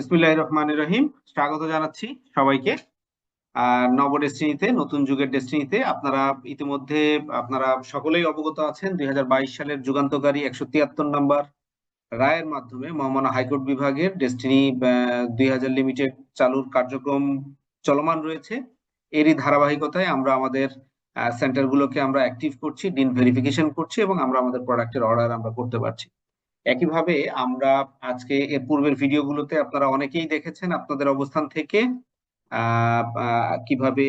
বিসমিল্লাহির রহমানির রহিম। স্বাগত জানাচ্ছি সবাইকে। আহ নব ডেস্টিনিতে, নতুন যুগের ডেস্টিনিতে আপনারা ইতিমধ্যে, আপনারা সকলেই অবগত আছেন, দুই হাজার বাইশ সালের যুগান্তকারী একশো তিয়াত্তর নম্বর রায়ের মাধ্যমে মহামান্য হাইকোর্ট বিভাগের ডেস্টিনি দুই হাজার লিমিটেড চালুর কার্যক্রম চলমান রয়েছে। এরই ধারাবাহিকতায় আমরা আমাদের সেন্টারগুলোকে আমরা অ্যাক্টিভ করছি, ডিন ভেরিফিকেশন করছি এবং আমরা আমাদের প্রোডাক্টের অর্ডার আমরা করতে পারছি। একইভাবে আমরা আজকে এর পূর্বের ভিডিওগুলোতে আপনারা অনেকেই দেখেছেন আপনাদের অবস্থান থেকে কীভাবে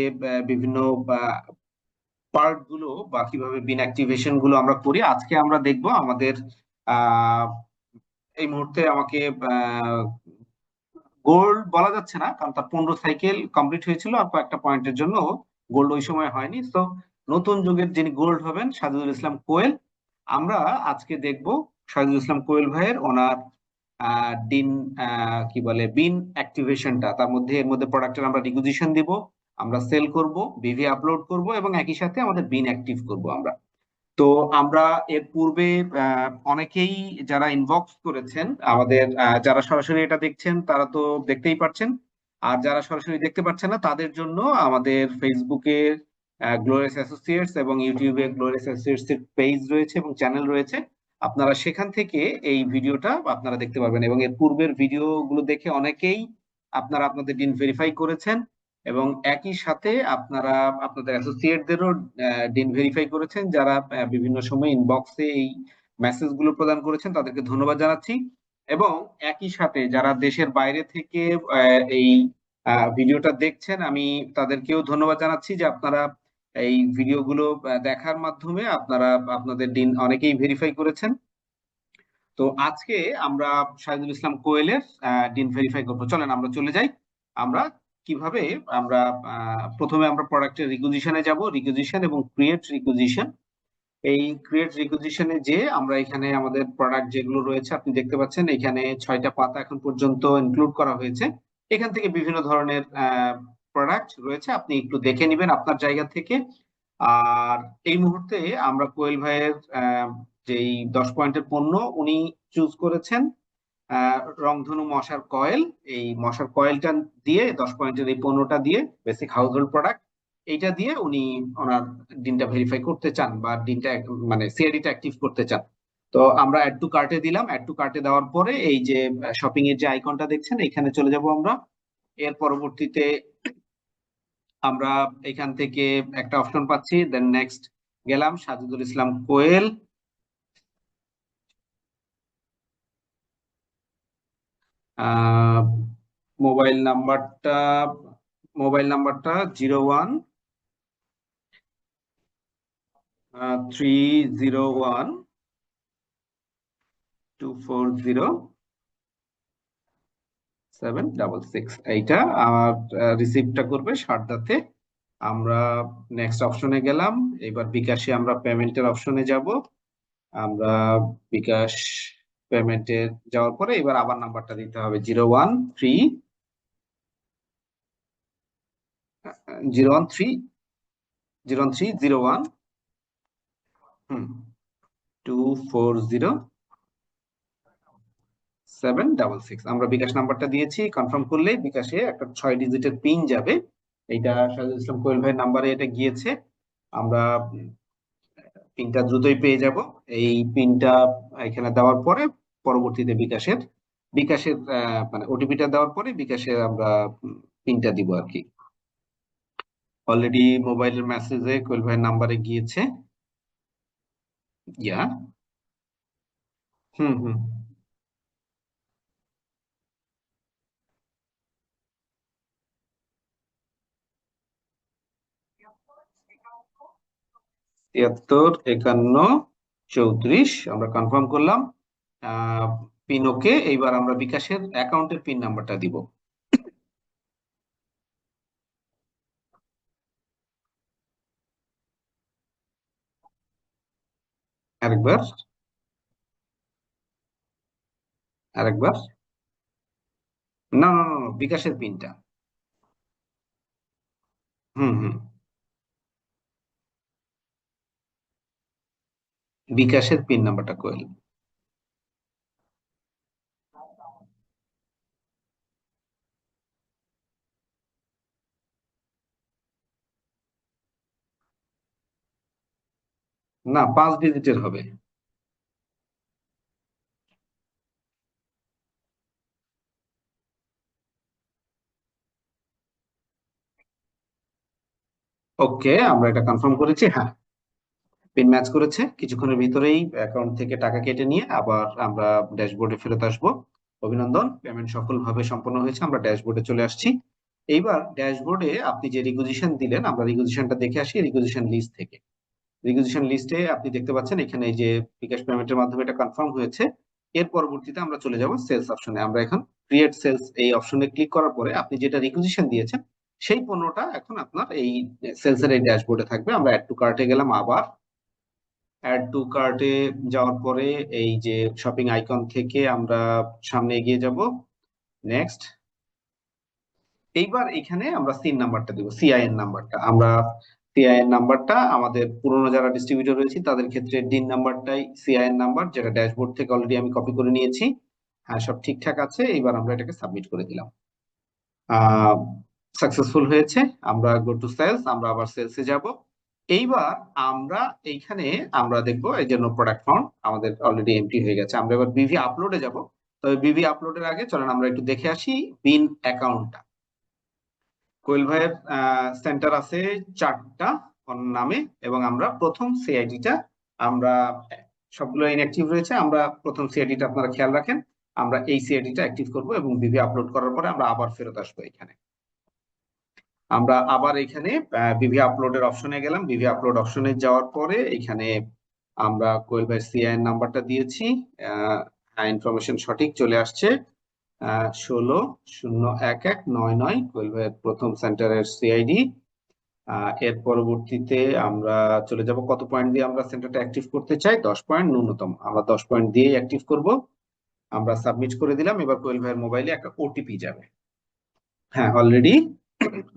বিভিন্ন পার্টগুলো বা কীভাবে বিন অ্যাক্টিভেশনগুলো আমরা করি। আজকে আমরা দেখব আমাদের এই মুহূর্তে আমাকে গোল্ড বলা যাচ্ছে না, কারণ তার পনেরো সাইকেল কমপ্লিট হয়েছিল আর কয়েকটা পয়েন্টের জন্য গোল্ড ওই সময় হয়নি। তো নতুন যুগের যিনি গোল্ড হবেন, সাজিদুল ইসলাম কোয়েল। আমরা আজকে দেখব শাহিদুল ইসলাম কোয়েল ভাইয়ের ওনার ডিন কি বলে, বিন অ্যাক্টিভেশনটা। তার মধ্যে, এর মধ্যে প্রোডাক্টের আমরা রিকুইজিশন দিব, আমরা সেল করব, বিভি আপলোড করব এবং একই সাথে আমাদের বিন অ্যাক্টিভ করব আমরা। তো আমরা এর পূর্বে অনেকেই যারা ইনবক্স করেছেন, আমাদের যারা সরাসরি এটা দেখছেন, তারা তো দেখতেই পাচ্ছেন আর যারা সরাসরি দেখতে পাচ্ছেন না, তাদের জন্য আমাদের ফেসবুকে গ্লোরিয়াস অ্যাসোসিয়েটস এবং ইউটিউবে গ্লোরিয়াস অ্যাসোসিয়েটস এর পেজ রয়েছে এবং চ্যানেল রয়েছে। আপনারা সেখান থেকে এই ভিডিওটা আপনারা দেখতে পারবেন এবং এর পূর্বের ভিডিও গুলো দেখে অনেকেই আপনারা আপনাদের ডিন ভেরিফাই করেছেন এবং একই সাথে আপনারা আপনাদের অ্যাসোসিয়েটদেরও ডিন ভেরিফাই করেছেন যারা বিভিন্ন সময় ইনবক্সে এই মেসেজগুলো প্রদান করেছেন তাদেরকে ধন্যবাদ জানাচ্ছি এবং একই সাথে যারা দেশের বাইরে থেকে এই ভিডিওটা দেখছেন আমি তাদেরকেও ধন্যবাদ জানাচ্ছি যে আপনারা এই ভিডিওগুলো দেখার মাধ্যমে আপনারা, আপনাদের দিন অনেকেই ভেরিফাই করেছেন। তো আজকে আমরা শাহিদুল ইসলাম কোয়েলের দিন ভেরিফাই করব। চলেন আমরা চলে যাই। আমরা কীভাবে আমরা প্রথমে আমরা প্রোডাক্টের রিকুইজিশনে যাব। রিকুইজিশন এবং ক্রিয়েট রিকুইজিশন এই ক্রিয়েট রিকুইজিশনে যে আমরা এখানে আমাদের প্রোডাক্ট যেগুলো রয়েছে, আপনি দেখতে পাচ্ছেন এখানে ছয়টা পাতা এখন পর্যন্ত ইনক্লুড করা হয়েছে। এখান থেকে বিভিন্ন ধরনের প্রোডাক্ট রয়েছে, আপনি একটু দেখে নেবেন আপনার জায়গা থেকে। আর এই মুহূর্তে আমরা কোয়েল ভাইয়ের যেই দশ পয়েন্টের পণ্য, উনি চুজ করেছেন রংধনু মশার কয়েল এই মশার কয়েলটা দিয়ে, দশ পয়েন্টের এই পণ্যটা দিয়ে বেসিক হাউস হোল্ড প্রোডাক্ট এইটা দিয়ে উনি ওনার দিনটা ভেরিফাই করতে চান বা দিনটা মানে সিআইডিটা অ্যাক্টিভ করতে চান। তো আমরা অ্যাড টু কার্টে দিলাম। অ্যাড টু কার্টে দেওয়ার পরে এই যে শপিং এর যে আইকনটা দেখছেন, এখানে চলে যাব আমরা। এর পরবর্তীতে আমরা এখান থেকে একটা অপশন পাচ্ছি। দেন নেক্সট গেলাম, সাজিদুল ইসলাম কোয়েল। মোবাইল নাম্বারটা মোবাইল নাম্বারটা zero one three zero one, two four zero. Seven double six এইটা আমার রিসিভটা করবে সারদাতে। আমরা নেক্সট অপশনে গেলাম। এবার বিকাশে আমরা পেমেন্টের অপশনে যাব। আমরা বিকাশ পেমেন্টে যাওয়ার পরে এবার আবার নাম্বারটা দিতে হবে zero one three zero one three zero one three zero one hmm two four zero seven double six আমরা বিকাশ নাম্বারটা দিয়েছি কনফার্ম করলেই বিকাশে একটা ছয় ডিজিটের পিন যাবে। এইটা সাজুল ইসলাম কোয়েল ভাইয়ের নাম্বারে এটা গিয়েছে। আমরা পিনটা দ্রুতই পেয়ে যাব। এই পিনটা এখানে দেওয়ার পরে পরবর্তীতে বিকাশের বিকাশের মানে ওটিপিটা দেওয়ার পরে বিকাশের আমরা পিনটা দিব আর কি। অলরেডি মোবাইলের মেসেজে কোয়েল ভাইয়ের নাম্বারে গিয়েছে। ইয়া হুম হুম। তিয়াত্তর, একান্ন, চৌত্রিশ, আমরা কনফার্ম করলাম। পিন ওকে এইবার আমরা বিকাশের অ্যাকাউন্টের পিন নাম্বারটা দিব। আরেকবার। আরেকবার। না না না, বিকাশের পিনটা। হুম হুম। বিকাশের পিন নাম্বারটা কোয়েল না পাঁচ ডিজিটের হবে। ওকে আমরা এটা কনফার্ম করেছি হ্যাঁ। পিন ম্যাচ করেছে। কিছুক্ষণের ভিতরেই অ্যাকাউন্ট থেকে টাকা কেটে নিয়ে আবার আমরা ড্যাশবোর্ডে ফেরত আসব। অভিনন্দন পেমেন্ট সফলভাবে সম্পন্ন হয়েছে, আমরা ড্যাশবোর্ডে চলে আসছি। এইবার ড্যাশবোর্ডে আপনি যে রিকুইজিশন দিলেন, আমরা রিকুইজিশনটা দেখে আসি রিকুইজিশন লিস্ট থেকে। রিকুইজিশন লিস্টে আপনি দেখতে পাচ্ছেন এখানে যে বিকাশ পেমেন্টের মাধ্যমে এটা কনফার্ম হয়েছে। এর পরবর্তীতে আমরা চলে যাব সেলস অপশনে আমরা এখন ক্রিয়েট সেলস এই অপশনে ক্লিক করার পরে আপনি যেটা রিকুইজিশন দিয়েছেন, সেই পণ্যটা এখন আপনার এই সেলস এর এই ড্যাশবোর্ডে থাকবে। আমরা অ্যাড টু কার্টে গেলাম আবার। অ্যাড টু কার্টে যাওয়ার পরে এই যে শপিং আইকন থেকে আমরা সামনে এগিয়ে যাব। নেক্সট এইবার এখানে আমরা সিন নাম্বারটা দেব সিআইএন নাম্বারটা আমরা সিআইএন নাম্বারটা আমাদের পুরনো যারা ডিস্ট্রিবিউটর রয়েছে, তাদের ক্ষেত্রে ডিন নাম্বারটাই সিআইএন নাম্বার যেটা ড্যাশবোর্ড থেকে অলরেডি আমি কপি করে নিয়েছি। হ্যাঁ সব ঠিকঠাক আছে। এইবার আমরা এটাকে সাবমিট করে দিলাম। সাকসেসফুল হয়েছে। আমরা গো টু সেলস আমরা আবার সেলসে যাব। এইবার আমরা এইখানে আমরা দেখব এই যে নো প্রোডাক্ট ফাউন্ড আমাদের অলরেডি এমটি হয়ে গেছে। আমরা এবার বিভি আপলোডে যাব। তবে বিভি আপলোডের আগে চলেন আমরা একটু দেখে আসি বিন অ্যাকাউন্টটা কোয়েল ভাইয়ের সেন্টার আছে চারটা নামে এবং আমরা প্রথম সিআইডিটা আমরা সবগুলো ইনঅ্যাক্টিভ রয়েছে। আমরা প্রথম সিআইডিটা আপনারা খেয়াল রাখেন। আমরা এই সিআইডিটা অ্যাক্টিভ করব এবং বিভি আপলোড করার পরে আমরা আবার ফেরত আসব এখানে। আমরা আবার এখানে বিভি আপলোডের অপশনে গেলাম। বিভি আপলোড অপশনে যাওয়ার পরে এখানে আমরা কোয়েল ভাই সিআইএন নাম্বারটা দিয়েছি। ইনফরমেশন সঠিক চলে আসছে। ষোলো শূন্য এক এক নয় নয় কোয়েল ভাইয়ের প্রথম সেন্টারের সিআইডি এর পরবর্তীতে আমরা চলে যাব। কত পয়েন্ট দিয়ে আমরা সেন্টারটা অ্যাক্টিভ করতে চাই? দশ পয়েন্ট ন্যূনতম। আমরা দশ পয়েন্ট দিয়েই অ্যাক্টিভ করব। আমরা সাবমিট করে দিলাম। এবার কোয়েল ভাইয়ের মোবাইলে একটা ওটিপি যাবে। হ্যাঁ অলরেডি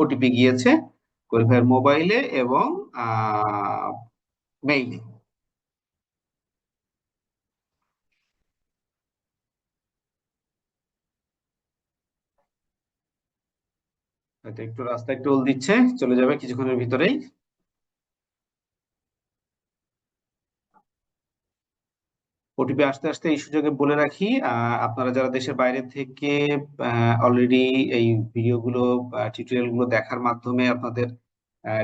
ওটিপি গিয়েছে কোয়েল মোবাইলে এবং মেইলে একটু রাস্তায় টোল দিচ্ছে চলে যাবে কিছুক্ষণের ভিতরেই। ওটিপি আসতে আসতে এই সুযোগে বলে রাখি আপনারা যারা দেশের বাইরে থেকে অলরেডি এই ভিডিওগুলো টিউটোরিয়ালগুলো দেখার মাধ্যমে আপনাদের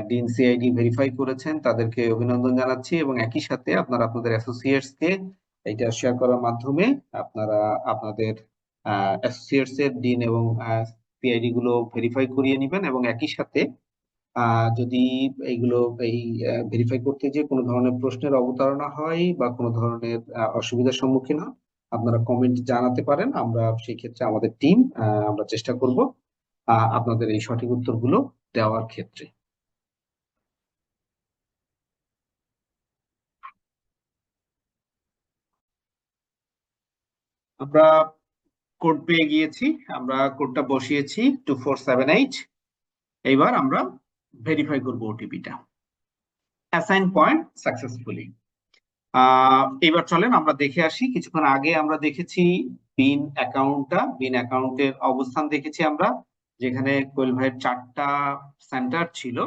ডিন সিআইডি ভেরিফাই করেছেন, তাদেরকে অভিনন্দন জানাচ্ছি এবং একই সাথে আপনারা আপনাদের অ্যাসোসিয়েটস কে এইটা শেয়ার করার মাধ্যমে আপনারা আপনাদের অ্যাসোসিয়েটস এর ডিন এবং পিআইডি গুলো ভেরিফাই করিয়ে নেবেন এবং একই সাথে যদি এইগুলো এই ভেরিফাই করতে যে কোনো ধরনের প্রশ্নের অবতারণা হয় বা কোনো ধরনের অসুবিধার সম্মুখীন হন, আপনারা কমেন্ট জানাতে পারেন। আমরা সেই ক্ষেত্রে আমাদের টিম আমরা চেষ্টা করব আপনাদের এই সঠিক উত্তরগুলো দেওয়ার ক্ষেত্রে। আমরা কোড পেয়ে গিয়েছি। আমরা কোডটা বসিয়েছি টু ফোর সেভেন এইট এইবার আমরা ভেরিফাই করব ওটিপিটা অ্যাসাইন পয়েন্ট সাকসেসফুলি এবার চলেন আমরা দেখে আসি, কিছুক্ষণ আগে আমরা দেখেছি বিন অ্যাকাউন্টটা বিন অ্যাকাউন্টের অবস্থান দেখেছি আমরা, যেখানে কোয়েল ভাইয়ের চারটা সেন্টার ছিল।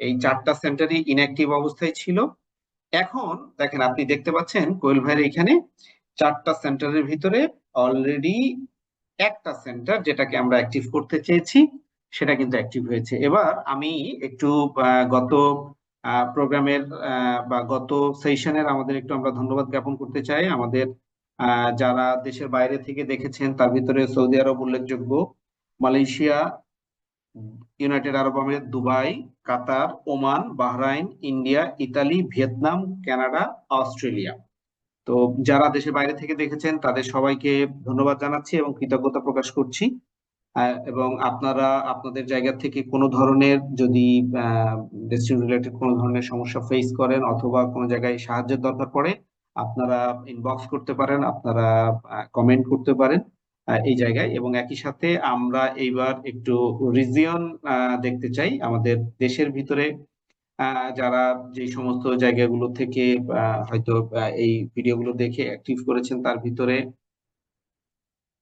এই চারটা সেন্টারই ইনঅ্যাক্টিভ অবস্থায় ছিল। এখন দেখেন, আপনি দেখতে পাচ্ছেন কোয়েল ভাইয়ের এখানে চারটা সেন্টারের ভিতরে অলরেডি একটা সেন্টার যেটাকে আমরা অ্যাক্টিভ করতে চেয়েছি। সেটা কিন্তু অ্যাক্টিভ হয়েছে। এবার আমি একটু গত প্রোগ্রামের বা গত সেশনের আমাদের একটু আমরা ধন্যবাদ জ্ঞাপন করতে চাই। আমাদের যারা দেশের বাইরে থেকে দেখেছেন, তার ভিতরে সৌদি আরব উল্লেখযোগ্য। মালয়েশিয়া, ইউনাইটেড আরব আমিরাত, Dubai, Qatar, Oman, Bahrain, India, Italy, Vietnam, Canada, Australia. তো যারা দেশের বাইরে থেকে দেখেছেন, তাদের সবাইকে ধন্যবাদ জানাচ্ছি এবং কৃতজ্ঞতা প্রকাশ করছি। এবং আপনারা আপনাদের জায়গা থেকে কোনো ধরনের যদি ডিস্ট্রিক্ট রিলেটেড কোনো ধরনের সমস্যা ফেস করেন অথবা কোনো জায়গায় সাহায্যের দরকার পড়ে, আপনারা ইনবক্স করতে পারেন, আপনারা কমেন্ট করতে পারেন এই জায়গায়। এবং একই সাথে আমরা এইবার একটু রিজিয়ন দেখতে চাই। আমাদের দেশের ভিতরে যারা যে সমস্ত জায়গাগুলো থেকে হয়তো এই ভিডিওগুলো দেখে অ্যাক্টিভ করেছেন, তার ভিতরে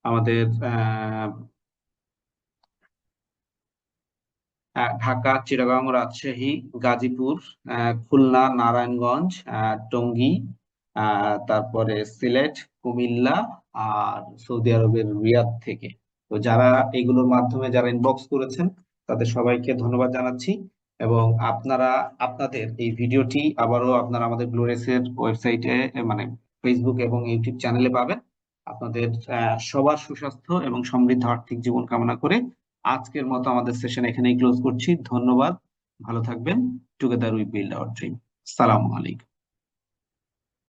আমাদের ঢাকা, চিটাগাং, রাজশাহী, গাজীপুর খুলনা, নারায়ণগঞ্জ টঙ্গী তারপরে সিলেট, কুমিল্লা আর সৌদি আরবের রিয়াদ থেকে। তো যারা এগুলোর মাধ্যমে যারা ইনবক্স করেছেন, তাদের সবাইকে ধন্যবাদ জানাচ্ছি এবং আপনারা, আপনাদের এই ভিডিওটি আবারও আপনারা আমাদের গ্লোরেসের ওয়েবসাইটে মানে ফেসবুক এবং ইউটিউব চ্যানেলে পাবেন। আপনাদের সবার সুস্বাস্থ্য এবং সমৃদ্ধ আর্থিক জীবন কামনা করে আজকের মতো আমাদের সেশন এখানেই ক্লোজ করছি। ধন্যবাদ। ভালো থাকবেন। Together we build our dream সালামু আলাইকুম।